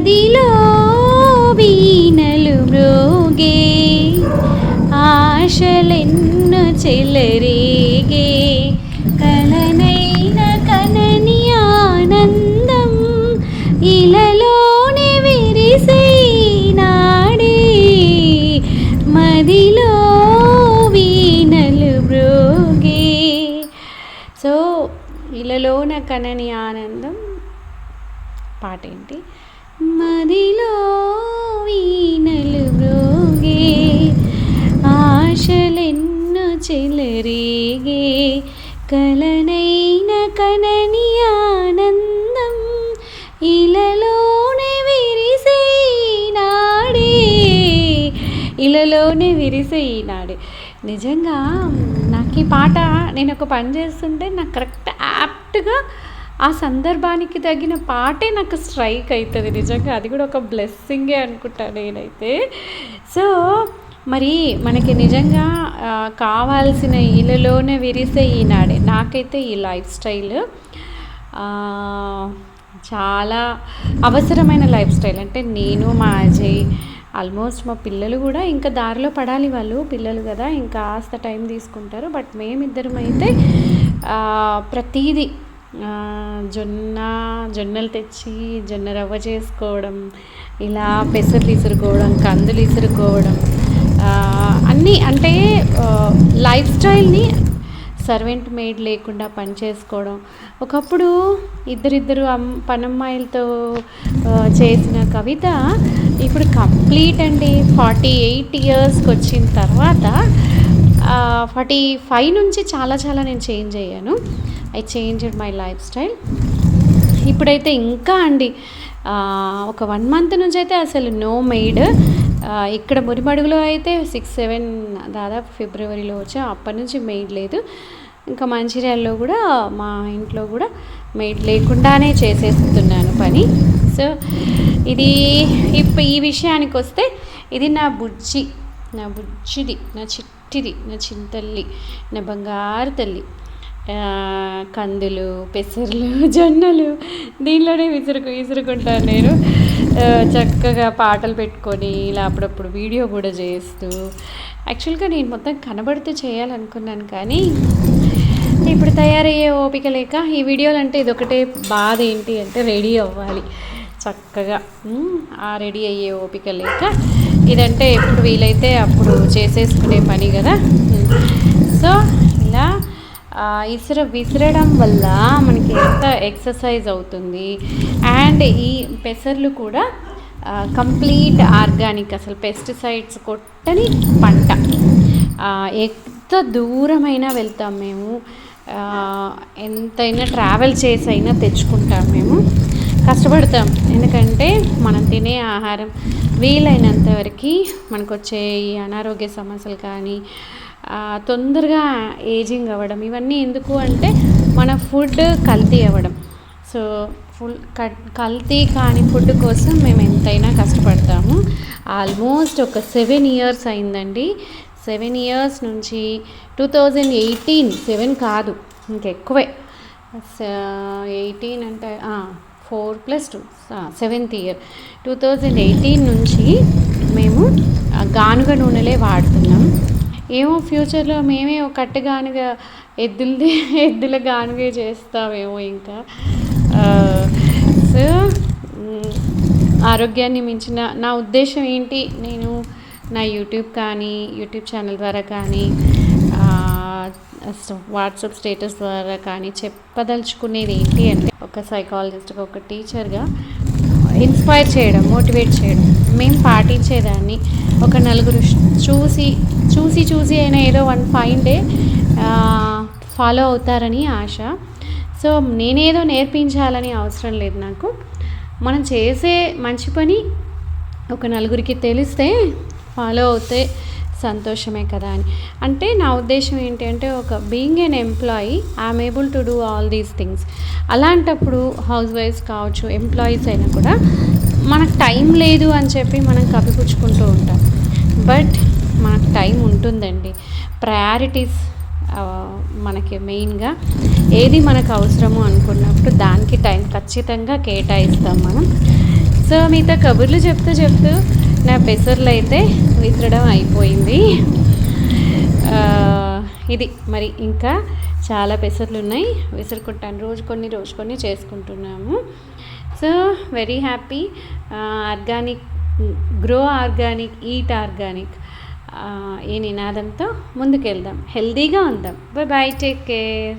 మదిలో వీణలు మ్రోగే ఆశలెన్ను చెలరేగే. కలనైన కనని ఆనందం ఇలలోనే విరిసైనాడే మదిలో వీణలు మ్రోగే సో ఇలలోన కనని ఆనందం పాట ఏంటి మదిలో వీణలు మ్రోగే ఆశలెన్నో చెలరేగే. కలనైన కనని ఆనందం ఇలలోనే విరిసైనాడే ఇలలోనే విరిసైనాడే నిజంగా నాకు ఈ పాట నేను ఒక పని చేస్తుంటే నాకు కరెక్ట్ యాప్ట్గా ఆ సందర్భానికి తగిన పాటే నాకు స్ట్రైక్ అవుతుంది నిజంగా. అది కూడా ఒక బ్లెస్సింగే అనుకుంటా నేనైతే. సో మరి మనకి నిజంగా కావాల్సిన ఇళ్ళలోనే విరిసే ఈనాడే. నాకైతే ఈ లైఫ్ స్టైల్ చాలా అవసరమైన లైఫ్ స్టైల్. అంటే నేను మా అజయ్ ఆల్మోస్ట్ మా పిల్లలు కూడా ఇంకా దారిలో పడాలి వాళ్ళు. పిల్లలు కదా ఇంకా కాస్త టైం తీసుకుంటారు. బట్ మేమిద్దరం అయితే ప్రతీది జొన్న జొన్నలు తెచ్చి జొన్న రవ్వ చేసుకోవడం ఇలా పెసర్లు ఇసురుకోవడం కందులు ఇసురుకోవడం అన్నీ అంటే లైఫ్ స్టైల్ని సర్వెంట్ మేడ్ లేకుండా పని చేసుకోవడం. ఒకప్పుడు ఇద్దరిద్దరు అమ్ పనమ్మాయిలతో చేసిన కవిత ఇప్పుడు కంప్లీట్ అండి. ఫార్టీ ఎయిట్ ఇయర్స్కి వచ్చిన తర్వాత ఫార్టీ ఫైవ్ నుంచి చాలా చాలా నేను చేంజ్ అయ్యాను. I changed my lifestyle ఇప్పుడైతే ఇంకా అండి ఒక వన్ మంత్ నుంచి అయితే అసలు నో మెయిడ్ ఇక్కడ మురిమడుగులో అయితే సిక్స్ సెవెన్ దాదాపు ఫిబ్రవరిలో వచ్చా అప్పటి నుంచి మెయిడ్ లేదు. ఇంకా మంచిర్యాలలో కూడా మా ఇంట్లో కూడా మెయిడ్ లేకుండానే చేసేస్తున్నాను పని. సో ఇది ఇప్పుడు ఈ విషయానికి వస్తే ఇది నా బుజ్జి. నా బుజ్జిది నా చిట్టిది నా చింతల్లి నా బంగారు తల్లి. కందులు పెసర్లు జొన్నలు దీనిలోనే విసురుకు విసురుకుంటాను నేను. చక్కగా పాటలు పెట్టుకొని ఇలా అప్పుడప్పుడు వీడియో కూడా చేస్తూ. యాక్చువల్గా నేను మొత్తం కనబడితే చేయాలనుకున్నాను కానీ ఇప్పుడు తయారయ్యే ఓపిక లేక ఈ వీడియోలు అంటే ఇదొకటే బాధ ఏంటి అంటే రెడీ అవ్వాలి. చక్కగా ఆ రెడీ అయ్యే ఓపిక లేక ఇదంటే ఎప్పుడు వీలైతే అప్పుడు చేసేసుకునే పని కదా? సో ఇలా ఇసుర విసరడం వల్ల మనకి ఎంత ఎక్సర్సైజ్ అవుతుంది? అండ్ ఈ పెసర్లు కూడా కంప్లీట్ ఆర్గానిక్ అసలు పెస్టిసైడ్స్ కొట్టని పంట. ఎంత దూరమైనా వెళ్తాం మేము. ఎంతైనా ట్రావెల్ చేసి అయినా తెచ్చుకుంటాం మేము. కష్టపడతాం. ఎందుకంటే మనం తినే ఆహారం వీలైనంత వరకు మనకు వచ్చే ఈ అనారోగ్య సమస్యలు కానీ తొందరగా ఏజింగ్ అవ్వడం ఇవన్నీ ఎందుకు అంటే మన ఫుడ్ కల్తీ అవ్వడం. సో ఫుల్ కల్తీ కాని ఫుడ్ కోసం మేము ఎంతైనా కష్టపడతాము. ఆల్మోస్ట్ ఒక సెవెన్ ఇయర్స్ అయిందండి. సెవెన్ ఇయర్స్ నుంచి టూ థౌజండ్ ఎయిటీన్ సెవెన్ కాదు ఇంకెక్కువే. ఎయిటీన్ అంటే four plus two seventh year. Two thousand eighteen నుంచి మేము గానుగ నూనెలే వాడుతున్నాం. ఏమో ఫ్యూచర్లో మేమే ఒక కట్ట గానుగ ఎద్దులది ఎద్దుల గానుగే చేస్తామేమో ఇంకా. సో ఆరోగ్యాన్ని మించిన నా ఉద్దేశం ఏంటి? నేను నా యూట్యూబ్ కానీ యూట్యూబ్ ఛానల్ ద్వారా కానీ వాట్సాప్ స్టేటస్ ద్వారా కానీ చెప్పదలుచుకునేది ఏంటి అంటే ఒక సైకాలజిస్ట్గా ఒక టీచర్గా ఇన్స్పైర్ చేయడం మోటివేట్ చేయడం. మేము పాటించేదాన్ని. ఒక నలుగురు చూసి చూసి చూసి అయినా ఏదో వన్ ఫైన్ డే ఫాలో అవుతారని ఆశ. సో నేనేదో నేర్పించాలని అవసరం లేదు నాకు. మనం చేసే మంచి పని ఒక నలుగురికి తెలిస్తే ఫాలో అవుతే సంతోషమే కదా అని. అంటే నా ఉద్దేశం ఏంటి అంటే ఒక being an employee I'm able to do all these things అలాంటప్పుడు హౌస్ వైఫ్స్ కావచ్చు ఎంప్లాయీస్ అయినా కూడా మనకు టైం లేదు అని చెప్పి మనం కప్పిపుచ్చుకుంటూ ఉంటాం. బట్ మనకు టైం ఉంటుందండి. ప్రయారిటీస్ మనకి మెయిన్గా ఏది మనకు అవసరము అనుకున్నప్పుడు దానికి టైం ఖచ్చితంగా కేటాయిస్తాం మనం. సో మీతో కబుర్లు చెప్తూ చెప్తూ నా పెసర్లు అయితే విసరడం అయిపోయింది. ఇది మరి ఇంకా చాలా పెసర్లు ఉన్నాయి. విసురుకుంటాను. రోజు కొన్ని రోజు కొన్ని చేసుకుంటున్నాము. So very happy organic grow organic eat organic ఈ నినాదంతో ముందుకెళ్దాం. హెల్దీగా ఉందాం. Bye bye take care